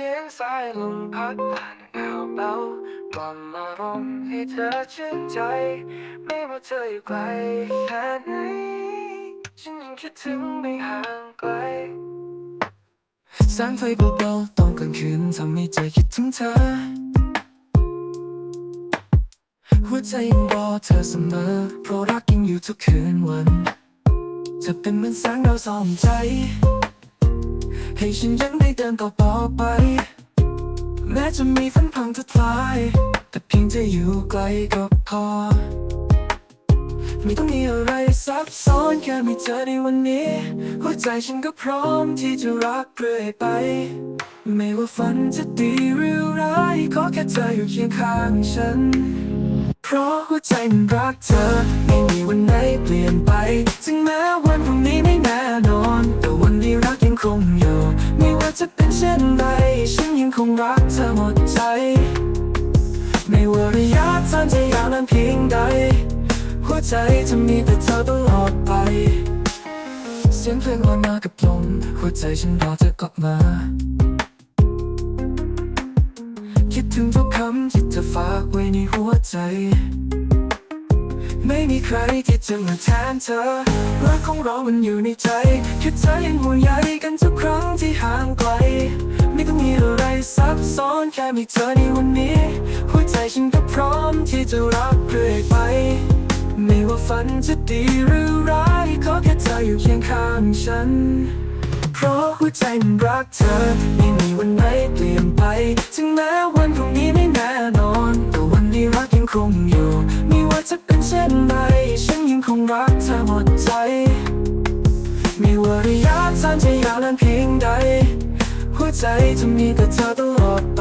สียงสายลมพัดผ่านแอวเบาปลอมอารมณ์ให้เธอชื่นใจ ไม่ว่าเธออยู่ไกลแค่ไหนฉันยังคิดถึงไม่ห่างไกลแสงไฟเบาๆตอนกลางคืนทำให้ใจคิดถึงเธอ หัวใจยังรอเธอเสมอ เพราะรักยังอยู่ทุกคืนวัน จะเป็นเหมือนแสงดาวส่องใจ ให้ฉันยังได้เดินต่อต่อไป แม้จะมีฝันพังทุกทลาย แต่เพียงจะอยู่ไกลก็พอ ไม่ต้องมีอะไรซับซ้อนแค่มีเธอในวันนี้ หัวใจฉันก็พร้อมที่จะรักเรื่อยไป ไม่ว่าฝันจะดีหรือร้ายขอแค่เธออยู่เคียงข้างฉัน เพราะหัวใจมันรักเธอ ไม่มีวันไหนเปลี่ยนไป ถึงแม้ รักเธอหมดใจ ไม่ว่าระยะทางจะยาวนานเพียงใด หัวใจจะมีแต่เธอตลอดไป เสียงเพลงลอยมากับลมหัวใจฉันรอเธอกลับมา คิดถึงทุกคำที่เธอฝากไว้ในหัวใจ ไม่มีใครที่จะมาแทนเธอรักของเรามันอยู่ในใจแค่เธอยังห่วงใยกันทุกครั้งที่ห่างไกล ซ้อนแค่มีเธอในวันนี้ หัวใจฉันก็พร้อมที่จะรักเรื่อยไป ไม่ว่าฝันจะดีหรือร้าย ขอแค่เธออยู่เคียงข้างฉัน เพราะหัวใจมันรักเธอ ไม่มีวันไหนเปลี่ยนไป ถึงแม้วันพรุ่งนี้ไม่แน่นอน ใจจะมีแต่เธอตลอดไป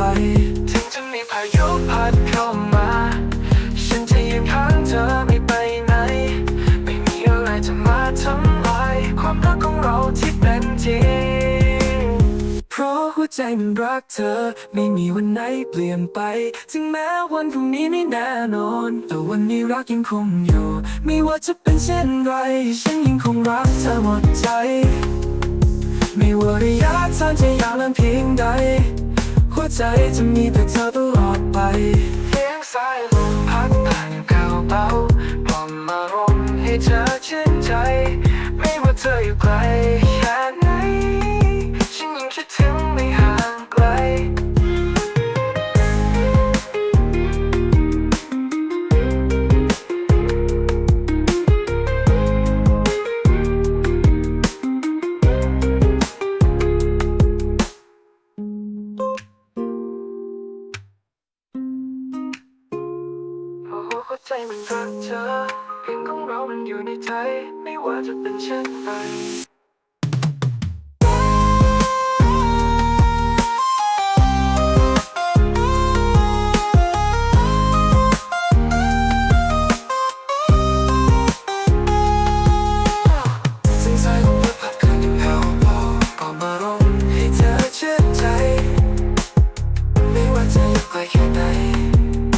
ถึงจะมีพายุพัดเข้ามา ฉันจะยืนข้างเธอไม่ไปไหน ไม่มีอะไรจะมาทำลายความรักของเราที่เป็นจริง เพราะหัวใจมันรักเธอ ไม่มีวันไหนเปลี่ยนไป ถึงแม้วันพรุ่งนี้ไม่แน่นอน แต่วันนี้รักยังคงอยู่ ไม่ว่าจะเป็นเช่นไร ฉันยังคงรักเธอหมดใจ ไม่ว่าระยะทางจะยาวนานเพียงใด หัวใจจะมีแต่เธอตลอดไปเพียงสายลม ใจมันรักเธอเพียงของเรามันอยู่ในใจ ไม่ว่าจะเป็นเช่นไรสิ่งสายลมพัดขึ้นยังแผ่วเบาก็มารมณ์ให้เธอชื่นใจไม่ว่าจะอยู่ไกลแค่ไหน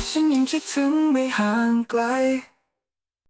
ฉันยังคิดถึง ห่างไกล